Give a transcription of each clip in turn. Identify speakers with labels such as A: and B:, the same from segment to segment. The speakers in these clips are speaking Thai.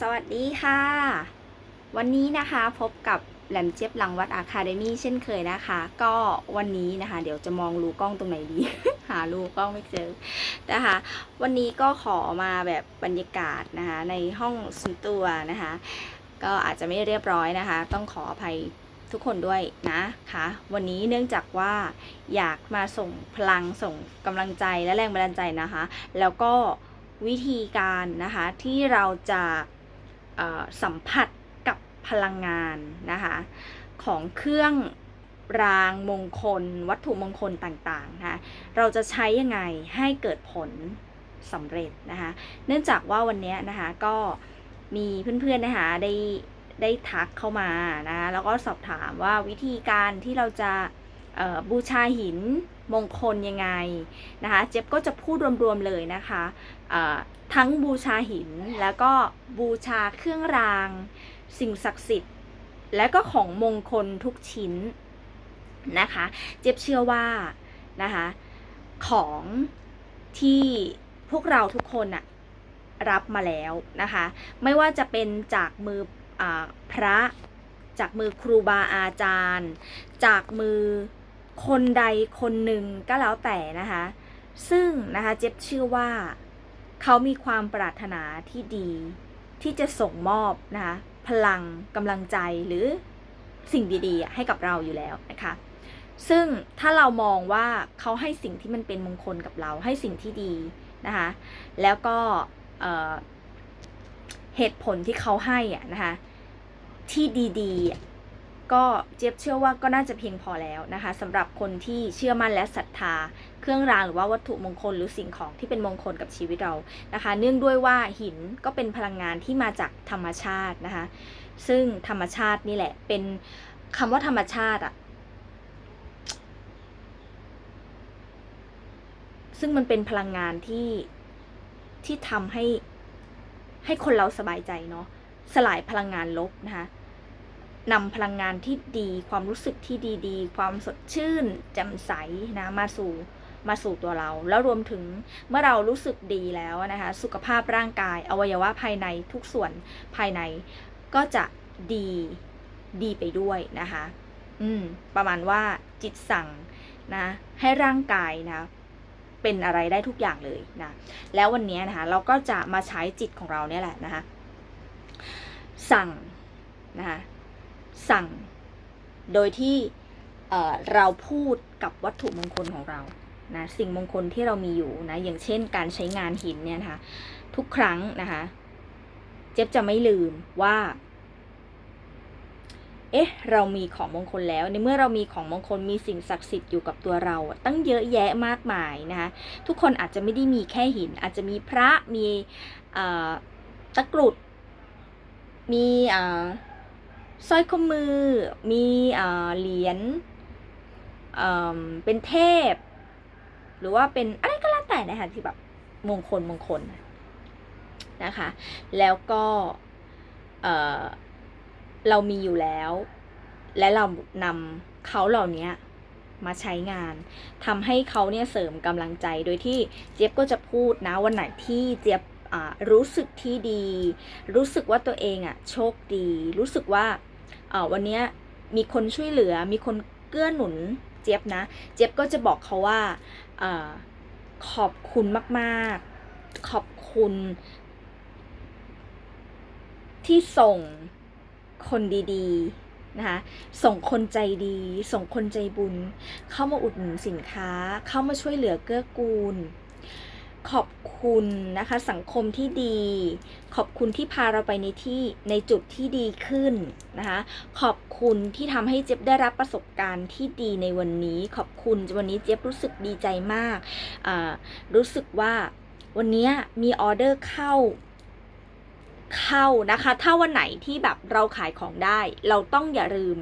A: สวัสดีค่ะ วันนี้นะคะพบกับแหลมเจี๊ยบหลังวัดอะคาเดมี่เช่นเคยนะคะ ก็วันนี้นะคะ เดี๋ยวจะมองรูกล้องตรงไหนดี หารูกล้องไม่เจอนะคะ วันนี้ก็ขอมาแบบบรรยากาศนะคะ ในห้องส่วนตัวนะคะ ก็อาจจะไม่เรียบร้อยนะคะ ต้องขออภัยทุกคนด้วยนะคะ วันนี้เนื่องจากว่าอยากมาส่งพลังส่งกำลังใจและแรงบันดาลใจนะคะ แล้วก็วิธีการนะคะที่เราจะ สัมผัสกับพลังงานนะคะของเครื่องรางมงคล วัตถุมงคลต่างๆนะคะเราจะใช้ยังไงให้เกิดผลสำเร็จนะคะเนื่องจากว่าวันนี้นะคะก็มีเพื่อนๆนะคะได้ได้ทักเข้ามานะะแล้วก็สอบถามว่าวิธีการที่เราจะบูชาหิน มงคลยังไงนะคะ เจ็บก็จะพูดรวมๆเลยนะคะทั้งบูชาหินแล้วก็บูชาเครื่องราง สิ่งศักดิ์สิทธิ์ และก็ของมงคลทุกชิ้นนะคะ เจ็บเชื่อว่านะคะของที่พวกเราทุกคนอะรับมาแล้วนะคะ ไม่ว่าจะเป็นจากมืออพระจากมือครูบาอาจารย์ จากมือ คนใดคนหนึ่งก็แล้วแต่นะคะ ซึ่งนะคะเจ็บเชื่อว่าเขามีความปรารถนาที่ดี ที่จะส่งมอบนะคะพลังกำลังใจหรือสิ่งดีๆ ให้กับเราอยู่แล้วนะคะ ซึ่งถ้าเรามองว่าเขาให้สิ่งที่มันเป็นมงคลกับเราให้สิ่งที่ดีนะคะ แล้วก็เเหตุผลที่เขาให้อะนะคะที่ดีๆ ก็เจี๊ยบเชื่อว่าก็น่าจะเพียงพอแล้วนะคะสำหรับคนที่เชื่อมั่นและศรัทธา เครื่องรางหรือว่าวัตถุมงคลหรือสิ่งของที่เป็นมงคลกับชีวิตเรานะคะ เนื่องด้วยว่าหินก็เป็นพลังงานที่มาจากธรรมชาตินะคะ ซึ่งธรรมชาตินี่แหละ เป็นคำว่าธรรมชาติอะซึ่งมันเป็นพลังงานที่ที่ทำให้ให้คนเราสบายใจเนาะสลายพลังงานลบนะคะ นำพลังงานที่ดี ความรู้สึกที่ดีๆ ความสดชื่นแจ่มใสนะมาสู่มาสู่ตัวเรา แล้วรวมถึงเมื่อเรารู้สึกดีแล้วนะคะ สุขภาพร่างกายอวัยวะภายในทุกส่วนภายในก็จะดีดีไปด้วยนะคะ อืม ประมาณว่าจิตสั่งนะ ให้ร่างกายนะเป็นอะไรได้ทุกอย่างเลยนะ แล้ววันนี้นะคะ เราก็จะมาใช้จิตของเราเนี่ยแหละนะคะ สั่งนะคะ สั่ง โดยที่เราพูดกับวัตถุมงคลของเรานะสิ่งมงคลที่เรามีอยู่นะอย่างเช่นการใช้งานหินเนี่ยนะคะทุกครั้งนะคะเจ๊บจะไม่ลืมว่า เอ๊ะ เรามีของมงคลแล้ว ในเมื่อเรามีของมงคลมีสิ่งศักดิ์สิทธิ์อยู่กับตัวเรา ตั้งเยอะแยะมากมายนะคะทุกคนอาจจะไม่ได้มีแค่หิน อาจจะมีพระมีตะกรุด มีอ่อ สร้อยข้อมือ มีเหรียญเเป็นเทพ หรือว่าเป็นอะไรก็แล้วแต่นะคะที่แบบมงคลมงคลนะคะ แล้วก็เเรามีอยู่แล้ว และเรานำเขาเหล่านี้มาใช้งานทำให้เขาเนี่ยเสริมกำลังใจโดยที่เจี๊ยบก็จะพูดนะวันไหนที่เจี๊ยบ รู้สึกที่ดี รู้สึกว่าตัวเองอะโชคดี รู้สึกว่าวันนี้มีคนช่วยเหลือ มีคนเกื้อหนุนเจี๊ยบนะ เจี๊ยบก็จะบอกเขาว่าอาขอบคุณมากๆ ขอบคุณ ที่ส่งคนดีๆนะคะส่งคนใจดี ส่งคนใจบุญ เข้ามาอุดหนุนสินค้า เข้ามาช่วยเหลือเกื้อกูล ขอบคุณนะคะสังคมที่ดี ขอบคุณที่พาเราไปในที่ในจุดที่ดีขึ้นนะคะขอบคุณที่ทำให้เจี๊ยบได้รับประสบการณ์ที่ดีในวันนี้ ขอบคุณวันนี้เจี๊ยบรู้สึกดีใจมาก รู้สึกว่าวันนี้มีออเดอร์เข้าเข้านะคะ ถ้าวันไหนที่แบบเราขายของได้ เราต้องอย่าลืม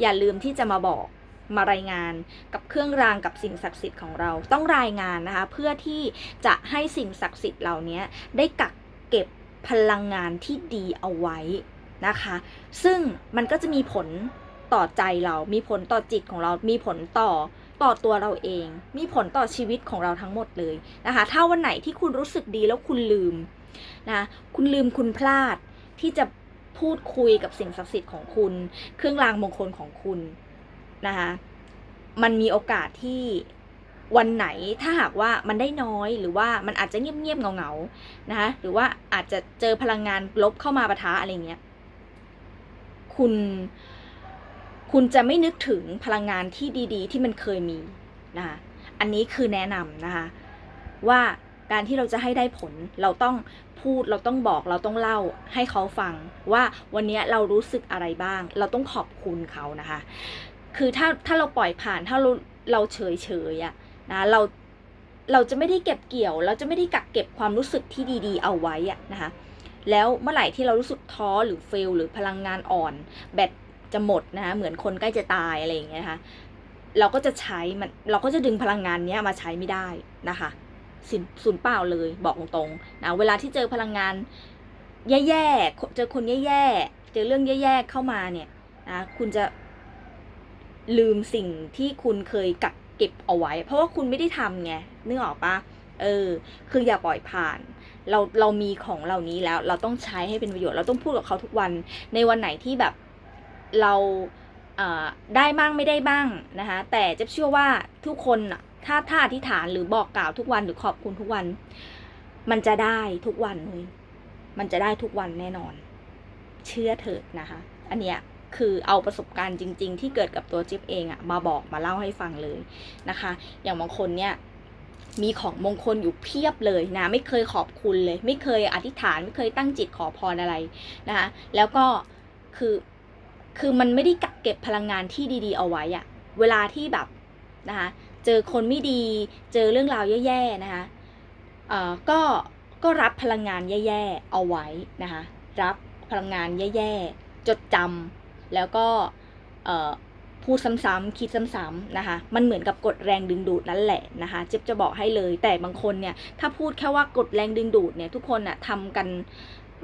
A: อย่าลืมที่จะมาบอก มารายงานกับเครื่องรางกับสิ่งศักดิ์สิทธิ์ของเราต้องรายงานนะคะ เพื่อที่จะให้สิ่งศักดิ์สิทธิ์เหล่านี้ได้กักเก็บพลังงานที่ดีเอาไว้นะคะ ซึ่งมันก็จะมีผลต่อใจเรา มีผลต่อจิตของเรา มีผลต่อต่อตัวเราเอง มีผลต่อชีวิตของเราทั้งหมดเลยนะคะ ถ้าวันไหนที่คุณรู้สึกดีแล้วคุณลืมนะคุณลืมคุณพลาดที่จะพูดคุยกับสิ่งศักดิ์สิทธิ์ของคุณ เครื่องรางมงคลของคุณ นะคะมันมีโอกาสที่วันไหนถ้าหากว่ามันได้น้อยหรือว่ามันอาจจะเงียบๆเงาๆนะคะหรือว่าอาจจะเจอพลังงานลบเข้ามาปะทะอะไรเงี้ยคุณคุณจะไม่นึกถึงพลังงานที่ดีๆ ที่มันเคยมีนะคะอันนี้คือแนะนำนะคะว่าการที่เราจะให้ได้ผลเราต้องพูดเราต้องบอกเราต้องเล่าให้เขาฟังว่าวันนี้เรารู้สึกอะไรบ้าง เราต้องขอบคุณเขานะคะ คือถ้าถ้าเราปล่อยผ่านถ้าเราเราเฉยเฉยอะนะเราเราจะไม่ได้เก็บเกี่ยว เราจะไม่ได้กักเก็บความรู้สึกที่ดีๆ เอาไว้อะนะคะแล้วเมื่อไหร่ที่เรารู้สึกท้อหรือเฟลหรือพลังงานอ่อน แบตจะหมดนะคะเหมือนคนใกล้จะตายอะไรอย่างเงี้ยนะคะเราก็จะใช้มันเราก็จะดึงพลังงานเนี้ยมาใช้ไม่ได้นะคะสินศูนย์เปล่าเลยบอกตรงๆนะเวลาที่เจอพลังงานแย่ๆเจอคนแย่ๆเจอเรื่องแย่ๆเข้ามาเนี่ยนะคุณจะ ลืมสิ่งที่คุณเคยกักเก็บเอาไว้ เพราะว่าคุณไม่ได้ทำไงนึกออกปะเออ คืออย่าปล่อยผ่าน เราเรามีของเหล่านี้แล้ว เราต้องใช้ให้เป็นประโยชน์ เราต้องพูดกับเขาทุกวัน ในวันไหนที่แบบเราเได้บ้างไม่ได้บ้างนะคะ แต่เจะเชื่อว่าทุกคนน่ะถ้าถ้าอธิษฐานหรือบอกกล่าวทุกวันหรือขอบคุณทุกวัน มันจะได้ทุกวันเลยมันจะได้ทุกวันแน่นอน เชื่อเถิดนะคะ อันเนี้ย คือเอาประสบการณ์จริง ๆ ที่เกิดกับตัวจิ๊บเองอะมาบอกมาเล่าให้ฟังเลยนะคะ อย่างบางคนเนี่ยมีของมงคลอยู่เพียบเลยนะ ไม่เคยขอบคุณเลย ไม่เคยอธิษฐานไม่เคยตั้งจิตขอพรอะไรนะคะแล้วก็คือคือมันไม่ได้กักเก็บพลังงานที่ดี ๆ เอาไว้อะเวลาที่แบบนะคะเจอคนไม่ดีเจอเรื่องราวแย่ๆนะคะเอ่อก็ก็รับพลังงานแย่ๆเอาไว้นะคะรับพลังงานแย่ๆจดจำ แล้วก็พูดซ้ำๆคิดซ้ำๆนะคะ มันเหมือนกับกดแรงดึงดูดนั่นแหละนะคะเจ๊บจะบอกให้เลย แต่บางคนเนี่ยถ้าพูดแค่ว่ากดแรงดึงดูดเนี่ยทุกคนน่ะทำกัน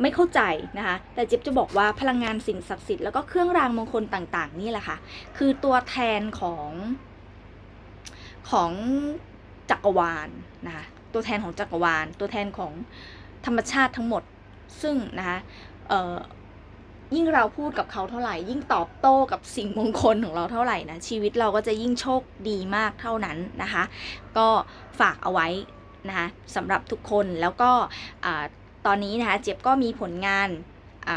A: ไม่เข้าใจนะคะ แต่เจ๊บจะบอกว่าพลังงานสิ่งศักดิ์สิทธิ์แล้วก็เครื่องรางมงคลต่างๆ นี่แหละค่ะ คือตัวแทนของของจักรวาลนะคะ ตัวแทนของจักรวาล ตัวแทนของธรรมชาติทั้งหมด ซึ่งนะคะ ยิ่งเราพูดกับเขาเท่าไหร่ ยิ่งตอบโต้กับสิ่งมงคลของเราเท่าไหร่นะชีวิตเราก็จะยิ่งโชคดีมากเท่านั้นนะคะ ก็ฝากเอาไว้นะคะสำหรับทุกคนแล้วก็ตอนนี้นะคะเจ็บก็มีผลงานอ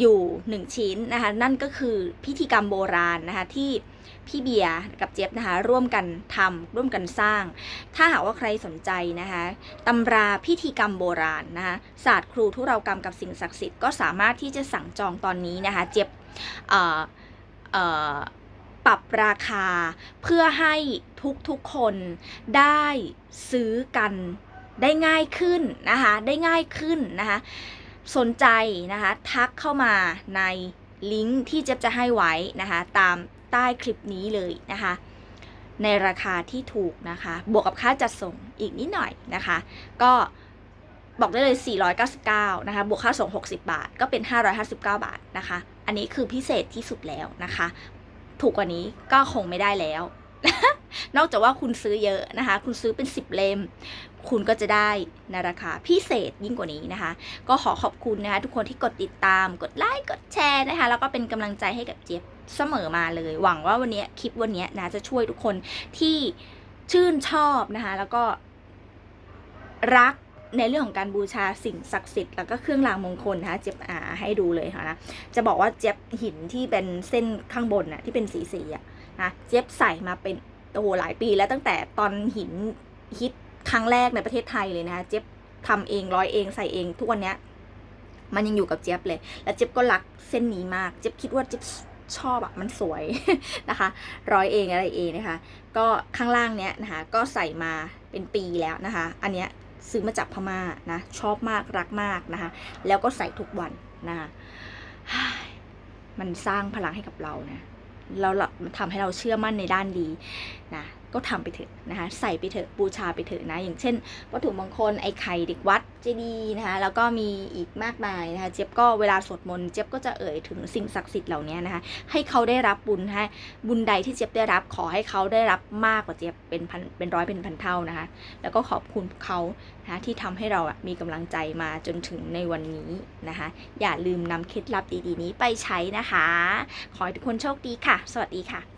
A: อยู่หนึ่งชิ้นนะคะนั่นก็คือพิธีกรรมโบราณนะคะที่ พี่เบียร์กับเจี๊ยบนะคะ ร่วมกันทำร่วมกันสร้าง ถ้าหากว่าใครสนใจนะคะตำราพิธีกรรมโบราณนะคะศาสตร์ครูทุเรากรรมกับสิ่งศักดิ์สิทธิ์ก็สามารถที่จะสั่งจองตอนนี้นะคะ เจี๊ยบปรับราคาเพื่อให้ทุกๆคนได้ซื้อกันได้ง่ายขึ้นนะคะ ได้ง่ายขึ้นนะคะ สนใจนะคะ ทักเข้ามาในลิงก์ที่เจ๊บจะให้ไว้นะคะ ตาม ใต้คลิปนี้เลยนะคะ ในราคาที่ถูกนะคะ บวกกับค่าจัดส่งอีกนิดหน่อยนะคะ ก็บอกได้เลย 499 นะคะ บวกค่าส่ง 60 บาท ก็เป็น 559 บาทนะคะ อันนี้คือพิเศษที่สุดแล้วนะคะ ถูกกว่านี้ก็คงไม่ได้แล้ว นอกจากว่าคุณซื้อเยอะนะคะ คุณซื้อเป็น 10 เล่ม คุณก็จะได้ในราคาพิเศษยิ่งกว่านี้นะคะ ก็ขอขอบคุณนะคะ ทุกคนที่กดติดตาม กดไลค์ กดแชร์นะคะ แล้วก็เป็นกำลังใจให้กับเจี๊ยบ เสมอมาเลย หวังว่าวันนี้คลิปวันนี้นะจะช่วยทุกคนที่ชื่นชอบนะคะแล้วก็รักในเรื่องของการบูชาสิ่งศักดิ์สิทธิ์แล้วก็เครื่องรางมงคลนะคะเจี๊ยบอ่าให้ดูเลยค่ะนะจะบอกว่าเจี๊ยบหินที่เป็นเส้นข้างบนน่ะที่เป็นสีสีๆอะนะเจี๊ยบใส่มาเป็นโอ้โหหลายปีแล้วตั้งแต่ตอนหินฮิตครั้งแรกในประเทศไทยเลยนะคะเจี๊ยบทำเองร้อยเองใส่เองทุกวันเนี้ยมันยังอยู่กับเจี๊ยบเลย แล้วเจี๊ยบก็รักเส้นนี้มาก เจี๊ยบคิดว่าเจี๊ยบ ชอบอะมันสวยนะคะ ร้อยเองอะไรเองนะคะ ก็ข้างล่างเนี้ยนะคะ ก็ใส่มาเป็นปีแล้วนะคะ อันเนี้ยซื้อมาจากพม่านะชอบมากรักมากนะคะ แล้วก็ใส่ทุกวันนะคะมันสร้างพลังให้กับเรานะเราทำให้เราเชื่อมั่นในด้านดีนะก็ทำไปเถอะนะคะใส่ไปเถอะบูชาไปเถอะนะอย่างเช่น วัตถุมงคลไอ้ไข่เด็กวัดเจดีนะคะแล้วก็มีอีกมากมายนะคะเจี๊ยบก็เวลาสวดมนต์เจี๊ยบก็จะเอ่ยถึงสิ่งศักดิ์สิทธิ์เหล่านี้นะคะให้เขาได้รับบุญนะบุญใดที่เจี๊ยบได้รับขอให้เขาได้รับมากกว่าเจี๊ยบเป็นพันเป็นร้อยเป็นพันเท่านะคะแล้วก็ขอบคุณเขานะที่ทำให้เรามีกำลังใจมาจนถึงในวันนี้นะคะอย่าลืมนำเคล็ดลับดีๆนี้ไปใช้นะคะ ขอให้ทุกคนโชคดีค่ะ สวัสดีค่ะ